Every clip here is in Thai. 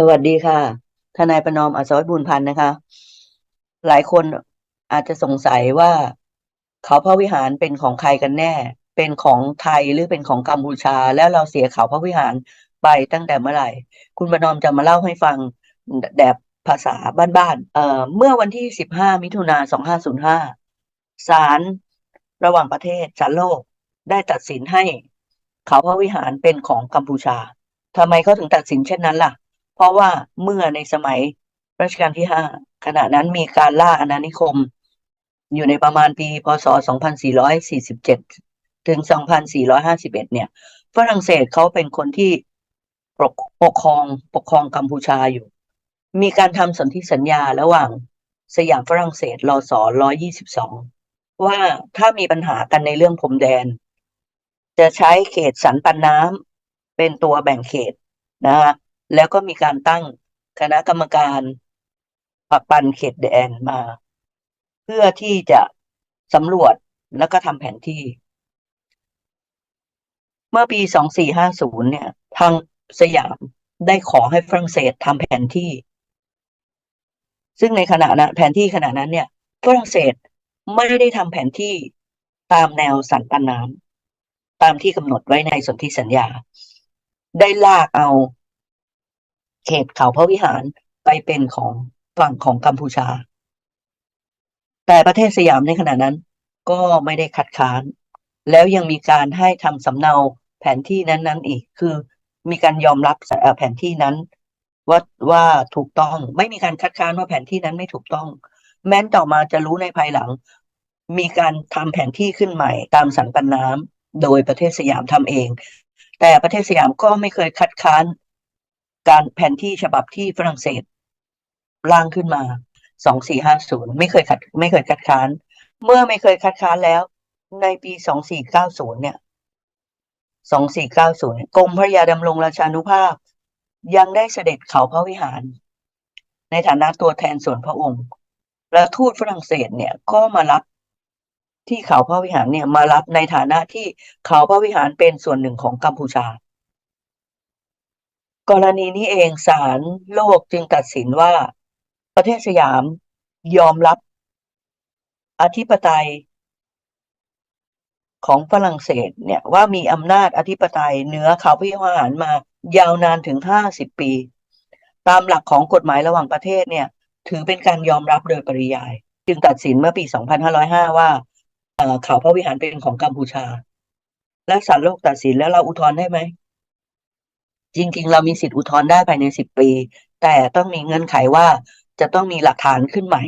สวัสดีค่ะ ทนายประนอมอัศวบุญพันธ์นะคะ หลายคนอาจจะสงสัยว่าเขาพระวิหารเป็นของใครกันแน่ เป็นของไทยหรือเป็นของกัมพูชา แล้วเราเสียเขาพระวิหารไปตั้งแต่เมื่อไหร่ คุณประนอมจะมาเล่าให้ฟังแบบภาษาบ้านๆเอ่อเมื่อวันที่ 15 มิถุนา2505ศาลระหว่างประเทศศาลโลกได้ตัดสินให้เขาพระวิหารเป็นของกัมพูชาทำไมเขาถึงตัดสินเช่นนั้นล่ะ เพราะว่าเมื่อในสมัยรัชกาลที่ห้าขณะนั้นมีการล่าอาณานิคม อยู่ในประมาณปีพศ 2447 ถึง 2451 เนี่ยฝรั่งเศสเขาเป็นคนที่ปกปกครองปกครองกัมพูชาอยู่ มีการทำสนธิสัญญาระหว่างสยามฝรั่งเศสรศ122 ว่าถ้ามีปัญหากันในเรื่องพรมแดน จะใช้เขตสันปันน้ำเป็นตัวแบ่งเขตนะคะ แล้วก็มีการตั้งคณะกรรมการปักปันเขตแดนมา เพื่อที่จะสำรวจแล้วก็ทำแผนที่ เมื่อปี 2450 เนี่ย ทางสยามได้ขอให้ฝรั่งเศสทำแผนที่ ซึ่งในขณะนั้นแผนที่ขณะนั้นเนี่ยฝรั่งเศสไม่ได้ทำแผนที่ตามแนวสันปันน้ำตามที่กำหนดไว้ในสนธิสัญญา ได้ลากเอา เขตเขาพระวิหารไปเป็นของฝั่งของกัมพูชา แต่ประเทศสยามในขณะนั้นก็ไม่ได้คัดค้าน แล้วยังมีการให้ทำสำเนาแผนที่นั้นๆอีก คือมีการยอมรับแผนที่นั้นว่าว่าถูกต้องไม่มีการคัดค้านว่าแผนที่นั้นไม่ถูกต้อง แม้นต่อมาจะรู้ในภายหลัง มีการทำแผนที่ขึ้นใหม่ตามสันปันน้ำโดยประเทศสยามทำเอง แต่ประเทศสยามก็ไม่เคยคัดค้าน การแผนที่ฉบับที่ฝรั่งเศสร่างขึ้นมา2450ไม่เคยขัดไม่เคยคัดค้าน เมื่อไม่เคยคัดค้านแล้ว ในปี2490เนี่ย2490กรมพระยาดำรงราชานุภาพ ยังได้เสด็จเขาพระวิหาร ในฐานะตัวแทนส่วนพระองค์ และทูตฝรั่งเศสเนี่ยก็มารับที่เขาพระวิหารเนี่ยมารับในฐานะที่เขาพระวิหารเป็นส่วนหนึ่งของกัมพูชา กรณีนี้เองศาลโลกจึงตัดสินว่า ประเทศสยามยอมรับ อธิปไตย ของฝรั่งเศสเนี่ยว่ามีอำนาจอธิปไตยเหนือเขาพิหารมายาวนานถึงห้าสิบปี ตามหลักของกฎหมายระหว่างประเทศเนี่ย ถือเป็นการยอมรับโดยปริยาย จึงตัดสินเมื่อปี 2505 ว่าเขาพระวิหารเป็นของกัมพูชา และศาลโลกตัดสินแล้วเราอุทธรณ์ได้ไหม จริงๆ เรามีสิทธิอุทธรณ์ได้ภายในสิบปี แต่ต้องมีเงื่อนไขว่าจะต้องมีหลักฐานขึ้นใหม่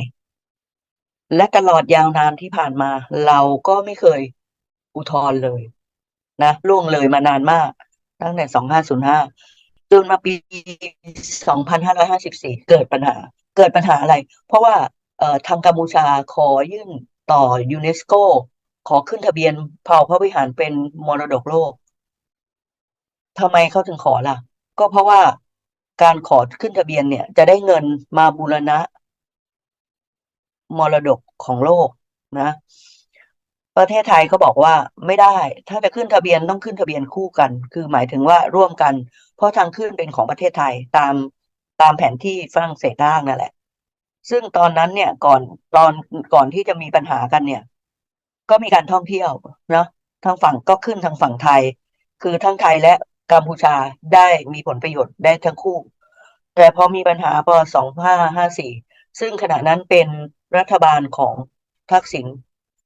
และตลอดยาวนานที่ผ่านมา เราก็ไม่เคยอุทธรณ์เลยนะล่วงเลยมานานมาก ตั้งแต่2505จนมาปี2554เกิดปัญหา เกิดปัญหาอะไร เพราะว่าเอ่อทางกัมพูชาขอยื่นต่อยูเนสโกขอขึ้นทะเบียนเผ่าพระวิหารเป็นมรดกโลก ทำไมเขาถึงขอล่ะ ก็เพราะว่าการขอขึ้นทะเบียนเนี่ย จะได้เงินมาบูรณะ มรดกของโลกนะ ประเทศไทยก็บอกว่าไม่ได้ ถ้าจะขึ้นทะเบียนต้องขึ้นทะเบียนคู่กัน คือหมายถึงว่าร่วมกัน เพราะทางขึ้นเป็นของประเทศไทยตามตามแผนที่ฝรั่งเศสร่างนั่นแหละ ซึ่งตอนนั้นเนี่ยก่อนตอนก่อนที่จะมีปัญหากันเนี่ย ก็มีการท่องเที่ยวนะทางฝั่งก็ขึ้นทางฝั่งไทย คือทั้งไทยและ กัมพูชาได้มีผลประโยชน์ได้ทั้งคู่ แต่พอมีปัญหาพอ2554 ซึ่งขณะนั้นเป็นรัฐบาลของทักษิณ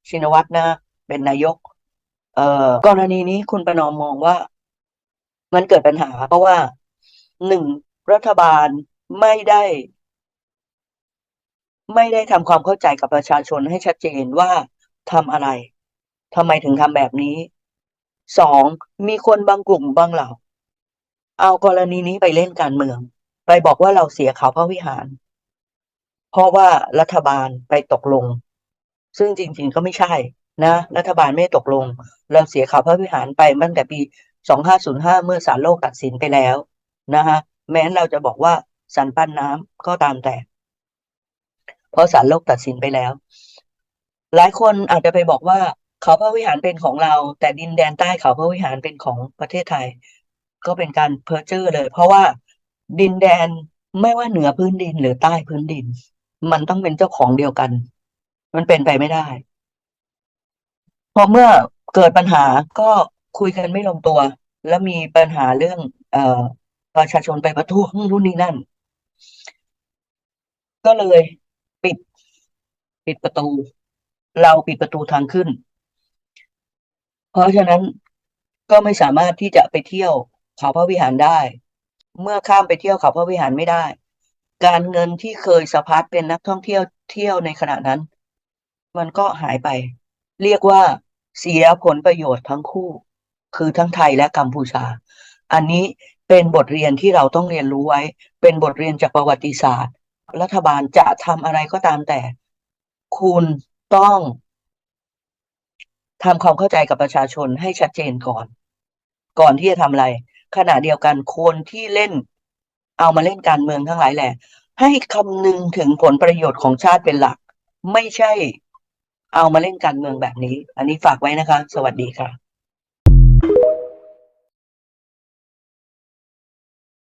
ชินวัตรนะเป็นนายก เอ่อกรณีนี้คุณประนอมมองว่ามันเกิดปัญหา เพราะว่าหนึ่งรัฐบาลไม่ได้ ไม่ได้ทำความเข้าใจกับประชาชนให้ชัดเจนว่าทำอะไรทำไมถึงทำแบบนี้สองมีคนบางกลุ่มบางเหล่า เอากรณีนี้ไปเล่นการเมือง ไปบอกว่าเราเสียเขาพระวิหาร เพราะว่ารัฐบาลไปตกลง ซึ่งจริง ๆ ก็ไม่ใช่นะ รัฐบาลไม่ตกลง เราเสียเขาพระวิหารไปตั้งแต่ปี 2505 เมื่อศาลโลกตัดสินไปแล้วนะคะแม้นเราจะบอกว่าสันปั้นน้ำก็ตามแต่ เพราะศาลโลกตัดสินไปแล้ว หลายคนอาจจะไปบอกว่าเขาพระวิหารเป็นของเรา แต่ดินแดนใต้เขาพระวิหารเป็นของประเทศไทย ก็เป็นการเพ้อเจ้อเลย เพราะว่าดินแดนไม่ว่าเหนือพื้นดินหรือใต้พื้นดิน มันต้องเป็นเจ้าของเดียวกัน มันเป็นไปไม่ได้ พอเมื่อเกิดปัญหาก็คุยกันไม่ลงตัว แล้วมีปัญหาเรื่อง เอ่อประชาชนไปประท้วงนู่นนี่นั่น ก็เลยปิด ปิดประตู เราปิดประตูทางขึ้น เพราะฉะนั้นก็ไม่สามารถที่จะไปเที่ยว เขาพระวิหารได้ เมื่อข้ามไปเที่ยวเขาพระวิหารไม่ได้ การเงินที่เคยสะพัดเป็นนักท่องเที่ยวเที่ยวในขณะนั้น มันก็หายไป เรียกว่าเสียผลประโยชน์ทั้งคู่ คือทั้งไทยและกัมพูชา อันนี้เป็นบทเรียนที่เราต้องเรียนรู้ไว้ เป็นบทเรียนจากประวัติศาสตร์ รัฐบาลจะทำอะไรก็ตามแต่ คุณต้องทำความเข้าใจกับประชาชนให้ชัดเจนก่อน ก่อนที่จะทำอะไร ขณะเดียวกันคนที่เล่น เอามาเล่นการเมืองทั้งหลายแหละ ให้คำนึงถึงผลประโยชน์ของชาติเป็นหลัก ไม่ใช่เอามาเล่นการเมืองแบบนี้ อันนี้ฝากไว้นะคะ สวัสดีค่ะ